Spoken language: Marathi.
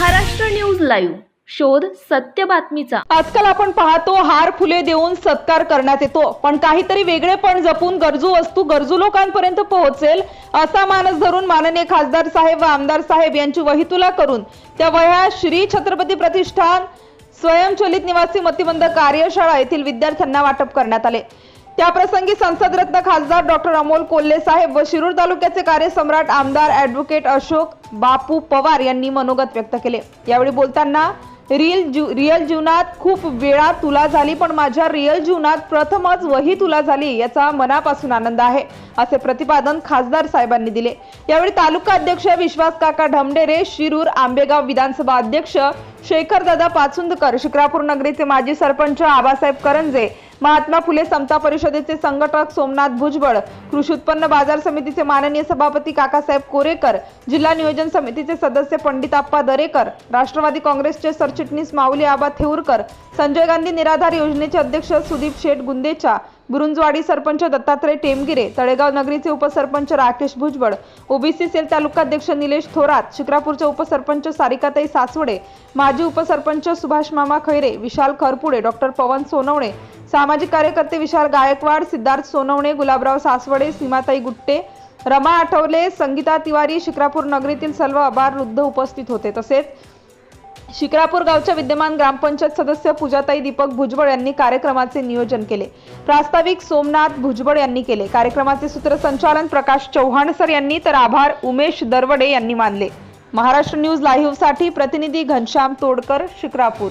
Maharashtra news live. शोध सत्य बातमीचा. आजकाल आपण पाहतो हार फुले देऊन सत्कार करण्यात येतो. पण काहीतरी वेगळेपण जपून गरजू वस्तू गरजू लोकांपर्यंत पोहोचेल असा मानस धरून माननीय खासदार साहेब व आमदार साहेब यांची वहितुला करून त्या वह्या श्री छत्रपती प्रतिष्ठान स्वयंचलित निवासी मतिबंध कार्यशाळा येथील विद्यार्थ्यांना वाटप करण्यात आले. त्याप्रसंगी संसदरत्न खासदार डॉक्टर अमोल कोल्हे साहेब व शिरूर तालुक्याचे कार्यसम्राट आमदार ॲडव्होकेट अशोक बापू पवार यांनी मनोगत व्यक्त केले. यावेळी बोलताना रिअल जीव रिअल जीवनात खूप वेळा तुला झाली पण माझ्या रिअल जीवनात प्रथमच वही तुला झाली याचा मनापासून आनंद आहे असे प्रतिपादन खासदार साहेबांनी दिले. यावेळी तालुका अध्यक्ष विश्वास काका ढमडेरे शिरूर आंबेगाव विधानसभा अध्यक्ष शेखर दादा पाचुंदकर शिक्रापूर नगरीचे माजी सरपंच आबासाहेब करंजे महात्मा फुले समता परिषदेचे संघटक सोमनाथ भुजबळ कृषी उत्पन्न बाजार समितीचे माननीय सभापती काकासाहेब कोरेकर जिल्हा नियोजन समितीचे सदस्य पंडित आप्पा दरेकर राष्ट्रवादी काँग्रेसचे सरचिटणीस माऊली आबा थेऊरकर संजय गांधी निराधार योजनेचे अध्यक्ष सुदीप शेठ गुंदेचा बुरुंजवाडी सरपंच दत्तात्रय टेमगिरे तळेगाव नगरीचे उपसरपंच राकेश भुजबळ ओबीसी सेल तालुकाध्यक्ष निलेश थोरात शिक्रापूरचे उपसरपंच सारिकाताई सासवडे माजी उपसरपंच सुभाष मामा खैरे विशाल खरपुडे डॉक्टर पवन सोनवणे सामाजिक कार्यकर्ते विशाल गायकवाड सिद्धार्थ सोनवणे गुलाबराव सासवडे सीमाताई गुट्टे रमा आठवले संगीता तिवारी शिक्रापूर नगरीतील सर्व अबार वृद्ध उपस्थित होते. तसेच शिक्रापूर गावच्या विद्यमान ग्रामपंचायत सदस्य पूजाताई दीपक भुजबळ यांनी कार्यक्रमाचे नियोजन केले. प्रास्ताविक सोमनाथ भुजबळ यांनी केले. कार्यक्रमाचे सूत्रसंचालन प्रकाश चव्हाण सर यांनी तर आभार उमेश दरवडे यांनी मानले. महाराष्ट्र न्यूज लाईव्हसाठी प्रतिनिधी घनश्याम तोडकर शिक्रापूर.